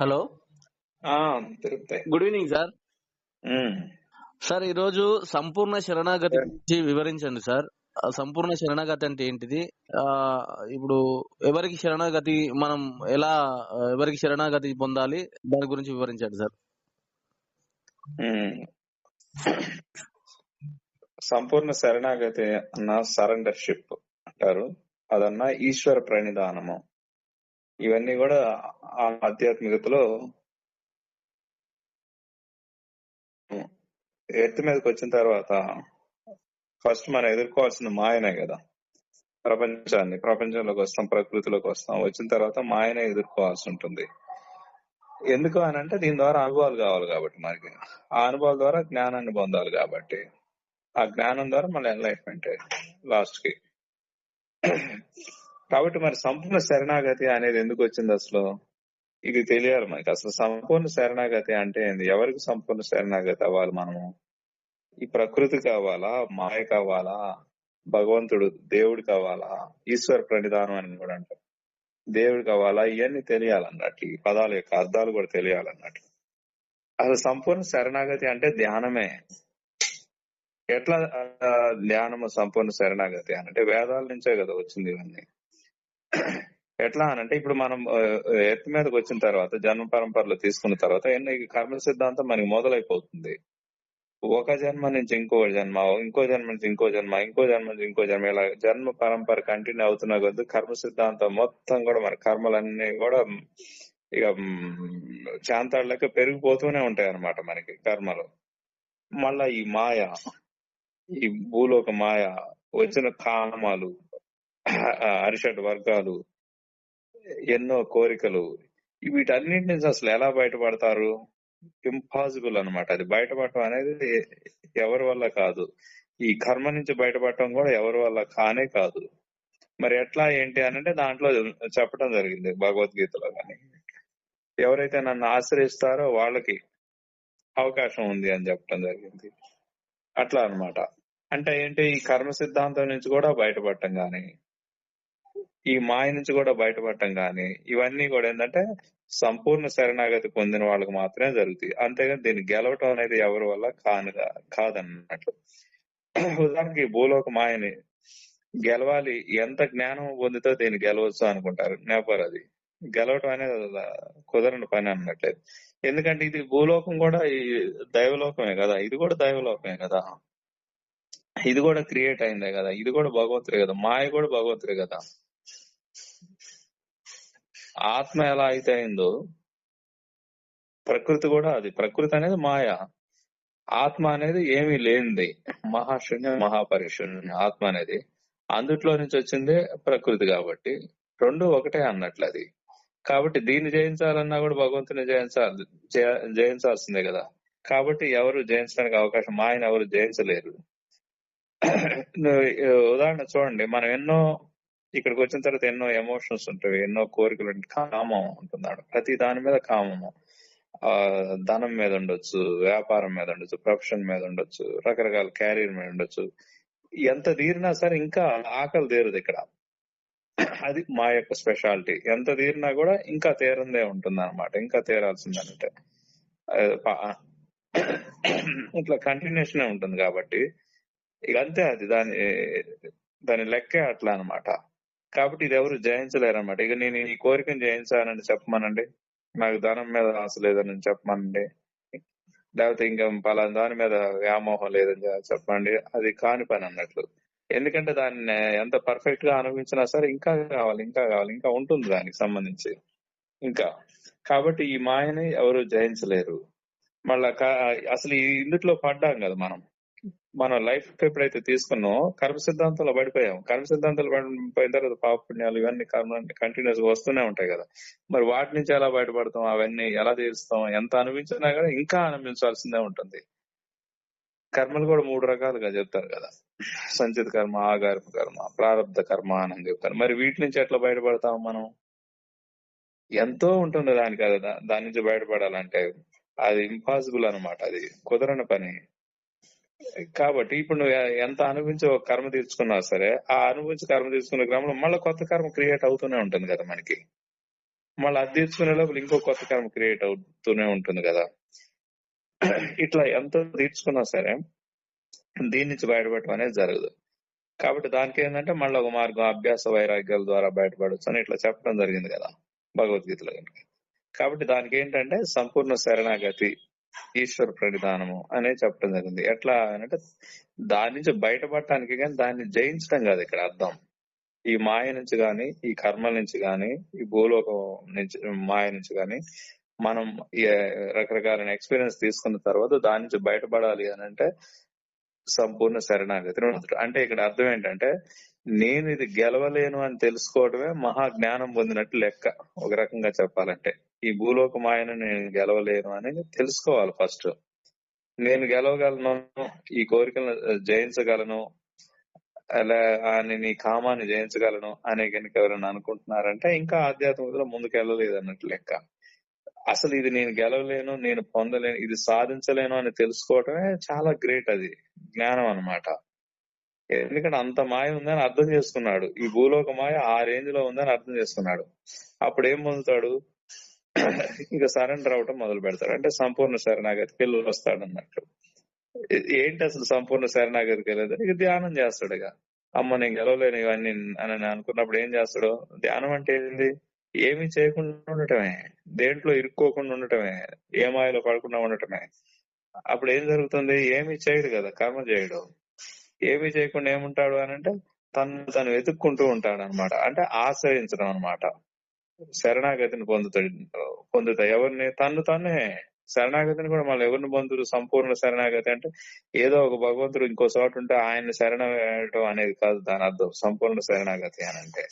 Hello. Good evening sir. Sir ఈ రోజు సంపూర్ణ శరణాగతి గురించి వివరించండి సార్. సంపూర్ణ శరణాగతి అంటే ఏంటిది? ఇప్పుడు ఎవరికి శరణాగతి మనం ఎలా ఎవరికి శరణాగతి పొందాలి? దాని గురించి వివరించండి సార్. సంపూర్ణ శరణాగతి అన్న సరెండర్షిప్ అంటారు. అదన్న ఈశ్వర ప్రణిధానము ఇవన్నీ కూడా ఆ ఆధ్యాత్మికతలో ఎత్తు మీదకి వచ్చిన తర్వాత ఫస్ట్ మనం ఎదుర్కోవాల్సిన మాయనే కదా. ప్రపంచాన్ని ప్రపంచంలోకి వస్తాం ప్రకృతిలోకి వస్తాం. వచ్చిన తర్వాత మాయనే ఎదుర్కోవాల్సి ఉంటుంది. ఎందుకు అని అంటే దీని ద్వారా అనుభవాలు కావాలి కాబట్టి మనకి. ఆ అనుభవాల ద్వారా జ్ఞానాన్ని పొందాలి కాబట్టి. ఆ జ్ఞానం ద్వారా మన ఎన్లైఫ్మెంట్ లాస్ట్కి. కాబట్టి మరి సంపూర్ణ శరణాగతి అనేది ఎందుకు వచ్చింది అసలు? ఇది తెలియాలి మనకి. అసలు సంపూర్ణ శరణాగతి అంటే ఏంది? ఎవరికి సంపూర్ణ శరణాగతి అవ్వాలి మనము? ఈ ప్రకృతి కావాలా? మాయ కావాలా? భగవంతుడు దేవుడు కావాలా ఈశ్వర ప్రణిధానం అని కూడా అంటారు. దేవుడు కావాలా ఇవన్నీ తెలియాలన్నట్టు ఈ పదాల యొక్క అర్థాలు కూడా తెలియాలన్నట్టు. అసలు సంపూర్ణ శరణాగతి అంటే ధ్యానమే. ఎట్లా ధ్యానము సంపూర్ణ శరణాగతి అని? అంటే వేదాల నుంచే కదా వచ్చింది ఇవన్నీ. ఎట్లా అనంటే ఇప్పుడు మనం ఎర్త్ ఎత్తు మీదకి వచ్చిన తర్వాత జన్మ పరంపరలో తీసుకున్న తర్వాత ఎన్ని కర్మ సిద్ధాంతం మనకి మొదలైపోతుంది. ఒక జన్మ నుంచి ఇంకో జన్మ ఇంకో జన్మ నుంచి ఇంకో జన్మ ఇంకో జన్మ నుంచి ఇంకో జన్మ ఇలా జన్మ పరంపర కంటిన్యూ అవుతున్న కొద్ది కర్మ సిద్ధాంతం మొత్తం కూడా మన కర్మలన్నీ కూడా ఇక చాంతాడు లెక్క పెరిగిపోతూనే ఉంటాయి అన్నమాట మనకి కర్మలు. మళ్ళా ఈ మాయ ఈ భూలోక మాయ వచ్చిన కామాలు అరిషడ్ వర్గాలు ఎన్నో కోరికలు వీటన్నిటి నుంచి అసలు ఎలా బయటపడతారు? ఇంపాసిబుల్ అన్నమాట. అది బయటపడటం అనేది ఎవరి వల్ల కాదు. ఈ కర్మ నుంచి బయటపడటం కూడా ఎవరి వల్ల కానే కాదు. మరి ఎట్లా ఏంటి అని అంటే దాంట్లో చెప్పడం జరిగింది భగవద్గీతలో కానీ. ఎవరైతే నన్ను ఆశ్రయిస్తారో వాళ్ళకి అవకాశం ఉంది అని చెప్పడం జరిగింది. అట్లా అన్నమాట. అంటే ఏంటి? ఈ కర్మ సిద్ధాంతం నుంచి కూడా బయటపడటం కానీ ఈ మాయ నుంచి కూడా బయటపడటం కానీ ఇవన్నీ కూడా ఏంటంటే సంపూర్ణ శరణాగతి పొందిన వాళ్ళకి మాత్రమే జరుగుతాయి. అంతేగాని దీన్ని గెలవటం అనేది ఎవరి వల్ల కానుగా కాదన్నట్లు ఉదాహరణకి భూలోక మాయని గెలవాలి ఎంత జ్ఞానం పొందితో దీన్ని గెలవచ్చు అనుకుంటారు. నేపర్ అది. గెలవటం అనేది కుదరని పని అన్నట్లేదు ఎందుకంటే ఇది భూలోకం కూడా ఈ దైవలోకమే కదా. ఇది కూడా దైవలోకమే కదా. ఇది కూడా క్రియేట్ అయిందే కదా. ఇది కూడా భగవంతుడే కదా. మాయ కూడా భగవంతుడే కదా. ఆత్మ ఎలా అయితే అయిందో ప్రకృతి కూడా అది. ప్రకృతి అనేది మాయ. ఆత్మ అనేది ఏమీ లేనిది. మహాశూన్యం మహాపరిశూన్యం ఆత్మ అనేది. అందుట్లో నుంచి వచ్చిందే ప్రకృతి కాబట్టి రెండు ఒకటే అన్నట్లు అది కాబట్టి దీన్ని జయించాలన్నా కూడా భగవంతుని జయించాలి జయ- జయించాల్సిందే కదా. కాబట్టి ఎవరు జయించడానికి అవకాశం మాయను ఎవరు జయించలేరు. ఉదాహరణ చూడండి. మనం ఎన్నో ఇక్కడికి వచ్చిన తర్వాత ఎన్నో ఎమోషన్స్ ఉంటాయి ఎన్నో కోరికలు ఉంటాయి. కామం ఉంటున్నాడు ప్రతి దాని మీద కామము. ఆ ధనం మీద ఉండొచ్చు వ్యాపారం మీద ఉండొచ్చు ప్రొఫెషన్ మీద ఉండొచ్చు రకరకాల క్యారియర్ మీద ఉండొచ్చు. ఎంత తీరినా సరే ఇంకా ఆకలి తీరదు ఇక్కడ. అది మా యొక్క స్పెషాలిటీ ఎంత తీరినా కూడా ఇంకా తీరందే ఉంటుంది అనమాట ఇంకా తీరాల్సిందంటే. ఇట్లా కంటిన్యూషన్ ఉంటుంది కాబట్టి. ఇక అంతే అది. దాని దాని లెక్కే అట్లా అన్నమాట. కాబట్టి ఇది ఎవరు జయించలేరన్నమాట. ఇక నేను ఈ కోరికను జయించానని చెప్పమనండి. నాకు ధనం మీద ఆశ లేదని చెప్పమనండి. లేకపోతే ఇంకా పలానా దాని మీద వ్యామోహం లేదని చెప్పండి అది కాని పని అన్నట్లు. ఎందుకంటే దాన్ని ఎంత పర్ఫెక్ట్గా అనుభవించినా సరే ఇంకా కావాలి ఇంకా కావాలి ఇంకా ఉంటుంది దానికి సంబంధించి. ఇంకా కాబట్టి ఈ మాయని ఎవరు జయించలేరు. మళ్ళా అసలు ఇందుట్లో పడ్డాం కదా మనం. మన లైఫ్ ఎప్పుడైతే తీసుకున్నామో కర్మ సిద్ధాంతంలో పడిపోయాం. కర్మ సిద్ధాంతాలు పడిపోయిన తర్వాత పాప పుణ్యాలు ఇవన్నీ కర్మ కంటిన్యూస్ వస్తూనే ఉంటాయి కదా. మరి వాటి నుంచి ఎలా బయటపడతాం? అవన్నీ ఎలా తీరుస్తాం? ఎంత అనుభవించినా కూడా ఇంకా అనుభవించాల్సిందే ఉంటుంది. కర్మలు కూడా మూడు రకాలుగా చెప్తారు కదా. సంచిత కర్మ ఆగారపు కర్మ ప్రారంధ కర్మ అని చెప్తారు. మరి వీటి నుంచి ఎట్లా బయటపడతాం మనం? ఎంతో ఉంటుంది దానికి కదా దాని నుంచి బయటపడాలంటే అది ఇంపాసిబుల్ అన్నమాట. అది కుదరని పని. కాబట్టి ఇప్పుడు నువ్వు ఎంత అనుభవించి ఒక కర్మ తీర్చుకున్నా సరే ఆ అనుభవించి కర్మ తీసుకునే క్రమంలో మళ్ళీ కొత్త కర్మ క్రియేట్ అవుతూనే ఉంటుంది కదా మనకి. మళ్ళీ అది తీర్చుకునే లోపల ఇంకో కొత్త కర్మ క్రియేట్ అవుతూనే ఉంటుంది కదా. ఇట్లా ఎంత తీర్చుకున్నా సరే దీని నుంచి బయటపడటం అనేది జరగదు. కాబట్టి దానికి ఏంటంటే మళ్ళీ ఒక మార్గం అభ్యాస వైరాగ్యాల ద్వారా బయటపడవచ్చు అని ఇట్లా చెప్పడం జరిగింది కదా భగవద్గీతలో కనుక. కాబట్టి దానికి ఏంటంటే సంపూర్ణ శరణాగతి ఈశ్వర ప్రణిధానము అనే చెప్పడం జరిగింది. ఎట్లా అంటే దాని నుంచి బయటపడటానికి కానీ దాన్ని జయించడం కాదు ఇక్కడ అర్థం. ఈ మాయ నుంచి గాని ఈ కర్మల నుంచి గాని ఈ భూలోకం నుంచి మాయ నుంచి గాని మనం ఈ రకరకాల ఎక్స్పీరియన్స్ తీసుకున్న తర్వాత దాని నుంచి బయటపడాలి అని అంటే సంపూర్ణ శరణాగతి. అంటే ఇక్కడ అర్థం ఏంటంటే నేను ఇది గెలవలేను అని తెలుసుకోవడమే మహా జ్ఞానం పొందినట్టు లెక్క. ఒక రకంగా చెప్పాలంటే. ఈ భూలోక మాయను నేను గెలవలేను అని తెలుసుకోవాలి ఫస్ట్ నేను గెలవగలను ఈ కోరికలను జయించగలను అలా అని నీ కామాన్ని జయించగలను అనే కనుక ఎవరైనా అనుకుంటున్నారంటే ఇంకా ఆధ్యాత్మికతలో ముందుకు వెళ్ళలేదు అన్నట్టు లెక్క. అసలు ఇది నేను గెలవలేను నేను పొందలేను ఇది సాధించలేను అని తెలుసుకోవటమే చాలా గ్రేట్ అది జ్ఞానం అన్నమాట. ఎందుకంటే అంత మాయ ఉందని అర్థం చేసుకున్నాడు. ఈ భూలోక మాయ ఆ రేంజ్లో ఉందని అర్థం చేసుకున్నాడు. అప్పుడు ఏం పొందుతాడు? ఇక సరెండర్ అవటం మొదలు పెడతాడు అంటే సంపూర్ణ శరణాగతికి వెళ్ళి వస్తాడు అన్నట్టు ఏంటి అసలు సంపూర్ణ శరణాగతికి వెళ్ళేది ఇక ధ్యానం చేస్తాడు ఇక. అమ్మ నేను గెలవలేను ఇవన్నీ అని అనుకున్నప్పుడు ఏం చేస్తాడు? ధ్యానం అంటే ఏంటి ఏమి చేయకుండా ఉండటమే. దేంట్లో ఇరుక్కోకుండా ఉండటమే. ఏ మాయలో పడకుండా ఉండటమే. అప్పుడు ఏం జరుగుతుంది? ఏమి చేయడు కదా కర్మ చేయడు. ఏమి చేయకుండా ఏముంటాడు అని అంటే తను తను వెతుక్కుంటూ ఉంటాడు అనమాట అంటే ఆశ్రయించడం అనమాట శరణాగతిని పొందుతాడు పొందుతాయి. ఎవరిని తను తానే శరణాగతిని కూడా మళ్ళీ ఎవరిని పొందుతారు? సంపూర్ణ శరణాగతి అంటే ఏదో ఒక భగవంతుడు ఇంకో చోట ఉంటే ఆయన్ని శరణ వేయటం అనేది కాదు దాని అర్థం. సంపూర్ణ శరణాగతి అని అంటే.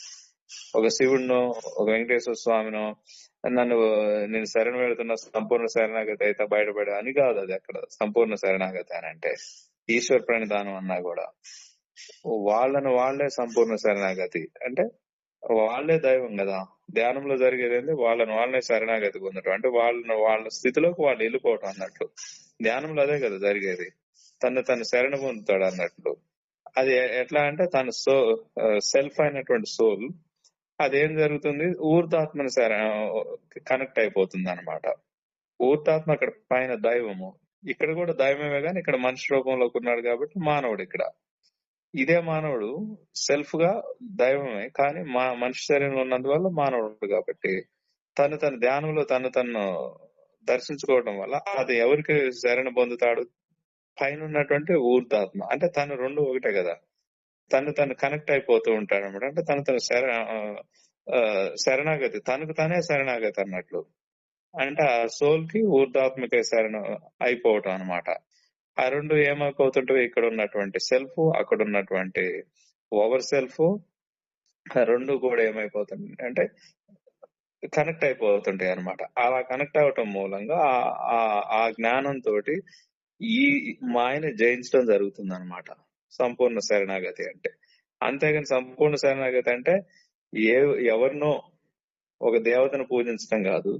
ఒక శివుడినో ఒక వెంకటేశ్వర స్వామినో నన్ను నేను శరణ పెడుతున్న సంపూర్ణ శరణాగతి అయితే బయటపడే అని కాదు అది అక్కడ. సంపూర్ణ శరణాగతి అని అంటే ఈశ్వర ప్రణిధానం అన్నా కూడా. వాళ్ళను వాళ్ళే సంపూర్ణ శరణాగతి. అంటే వాళ్ళే దైవం కదా. ధ్యానంలో జరిగేది ఏంటి వాళ్ళని వాళ్ళనే శరణాగతి పొందటం అంటే వాళ్ళని వాళ్ళ స్థితిలోకి వాళ్ళు వెళ్ళిపోవటం అన్నట్లు ధ్యానంలో అదే కదా జరిగేది. తను తను శరణ పొందుతాడు అన్నట్లు అది ఎట్లా అంటే తన సో సెల్ఫ్ అయినటువంటి సోల్ అదేం జరుగుతుంది? ఊర్ధాత్మని కనెక్ట్ అయిపోతుంది అనమాట ఊర్ధాత్మ అక్కడ పైన దైవము. ఇక్కడ కూడా దైవమే కానీ ఇక్కడ మనిషి రూపంలోకి ఉన్నాడు కాబట్టి మానవుడు ఇక్కడ. ఇదే మానవుడు సెల్ఫ్గా దైవమే కానీ మా మనిషి శరీరంలో ఉన్నందువల్ల మానవుడు కాబట్టి తను తన ధ్యానంలో తను తను దర్శించుకోవడం వల్ల అది ఎవరికి శరణ పొందుతాడు? పైన ఉన్నటువంటి ఊర్ధాత్మ. అంటే తను రెండు ఒకటే కదా. తను తను కనెక్ట్ అయిపోతూ ఉంటాడు అనమాట అంటే తను తను శర శరణాగతి. తనకు తనే శరణాగతి అన్నట్లు. అంటే ఆ సోల్కి ఊర్ధాత్మిక శరణ అయిపోవటం అనమాట ఆ రెండు ఏమైపోతుంటాయి ఇక్కడ ఉన్నటువంటి సెల్ఫ్ అక్కడ ఉన్నటువంటి ఓవర్ సెల్ఫ్ రెండు కూడా ఏమైపోతుంది అంటే కనెక్ట్ అయిపోతుంటాయి అనమాట అలా కనెక్ట్ అవటం మూలంగా ఆ జ్ఞానంతో ఈ మాయని జయించడం జరుగుతుంది అనమాట సంపూర్ణ శరణాగతి అంటే. అంతేగాని సంపూర్ణ శరణాగతి అంటే ఏ ఎవరినో ఒక దేవతను పూజించడం కాదు.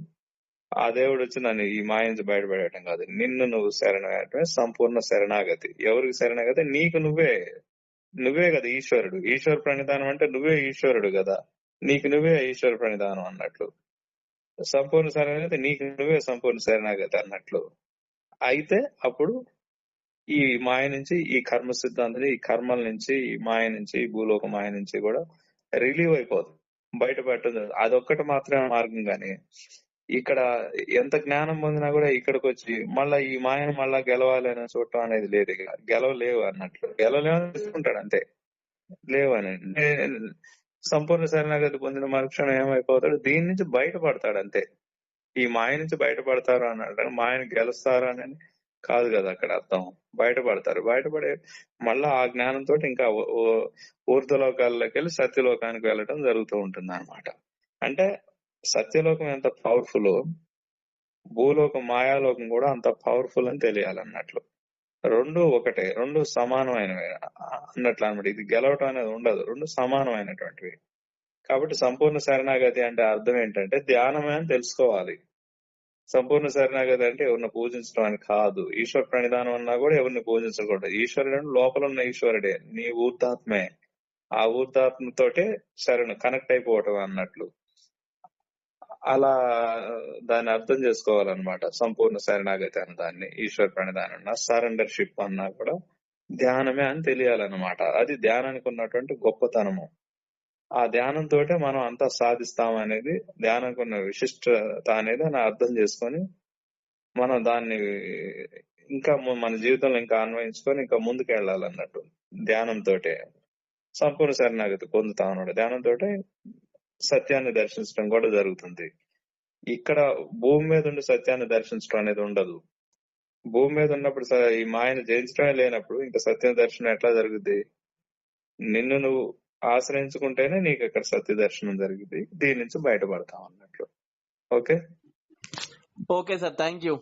ఆ దేవుడు వచ్చి నన్ను ఈ మాయ నుంచి బయటపడటం కాదు. నిన్ను నువ్వు శరణాగటమే సంపూర్ణ శరణాగతి. ఎవరికి శరణాగతి? నీకు నువ్వే నువ్వే కదా ఈశ్వరుడు. ఈశ్వర ప్రణిధానం అంటే నువ్వే ఈశ్వరుడు కదా. నీకు నువ్వే ఈశ్వర ప్రణిధానం అన్నట్లు. సంపూర్ణ శరణాగతి నీకు నువ్వే సంపూర్ణ శరణాగతి అన్నట్లు. అయితే అప్పుడు ఈ మాయ నుంచి ఈ కర్మ సిద్ధాంతం ఈ కర్మల నుంచి ఈ మాయ నుంచి ఈ భూలోక మాయ నుంచి కూడా రిలీవ్ అయిపోతుంది బయటపడటం అదొక్కటి మాత్రమే మార్గం కానీ ఇక్కడ ఎంత జ్ఞానం పొందినా కూడా ఇక్కడికి వచ్చి మళ్ళా ఈ మాయను మళ్ళా గెలవాలి అనే చూడటం అనేది లేదు ఇక. గెలవలేవు అన్నట్లు. గెలవలేవని తీసుకుంటాడు అంతే. లేవు అని. సంపూర్ణ శరణాగతి పొందిన మరుక్షణం ఏమైపోతాడు? దీని నుంచి బయటపడతాడు అంతే. ఈ మాయ నుంచి బయటపడతారు అన్నాడు మాయను గెలుస్తారు అని కాదు కదా అక్కడ అర్థం. బయటపడతారు. బయటపడే మళ్ళా ఆ జ్ఞానంతో ఇంకా ఊర్ధలోకాల్లోకి వెళ్ళి సత్యలోకానికి వెళ్ళడం జరుగుతూ ఉంటుంది అనమాట అంటే సత్యలోకం ఎంత పవర్ఫుల్ భూలోకం మాయాలోకం కూడా అంత పవర్ఫుల్ అని తెలియాలన్నట్లు రెండు ఒకటే రెండు సమానమైనవి అన్నట్లు అనమాట ఇది గెలవటం అనేది ఉండదు. రెండు సమానమైనటువంటివి. కాబట్టి సంపూర్ణ శరణాగతి అంటే అర్థం ఏంటంటే ధ్యానమే అని తెలుసుకోవాలి. సంపూర్ణ శరణాగతి అంటే ఎవరిని పూజించడం అని కాదు. ఈశ్వర ప్రణిధానం అన్నా కూడా ఎవరిని పూజించకూడదు. ఈశ్వరుడు లోపల ఉన్న ఈశ్వరుడే నీ ఊర్ధాత్మే. ఆ ఊర్ధాత్మతోటే శరణు కనెక్ట్ అయిపోవటం అన్నట్లు. అలా దాన్ని అర్థం చేసుకోవాలన్నమాట. సంపూర్ణ శరణాగతి అన్న దాన్ని ఈశ్వర ప్రణిధానం సరెండర్షిప్ అన్నా కూడా ధ్యానమే అని తెలియాలన్నమాట. అది ధ్యానానికి ఉన్నటువంటి గొప్పతనము. ఆ ధ్యానంతో మనం అంతా సాధిస్తాం అనేది ధ్యానానికి ఉన్న విశిష్టత అనేది అని అర్థం చేసుకొని మనం దాన్ని ఇంకా మన జీవితంలో ఇంకా అన్వయించుకొని ఇంకా ముందుకు వెళ్ళాలన్నట్టు ధ్యానంతో సంపూర్ణ శరణాగతి పొందుతా ఉన్నాడు ధ్యానంతో సత్యాన్ని దర్శించడం కూడా జరుగుతుంది. ఇక్కడ భూమి మీద ఉండి సత్యాన్ని దర్శించడం అనేది ఉండదు. భూమి మీద ఉన్నప్పుడు ఈ మాయను జయించడమే లేనప్పుడు ఇంకా సత్య దర్శనం ఎట్లా జరుగుద్ది? నిన్ను నువ్వు ఆశ్రయించుకుంటేనే నీకు ఇక్కడ సత్య దర్శనం జరిగింది దీని నుంచి బయటపడతాం అన్నట్లు. Okay? Okay sir. Thank you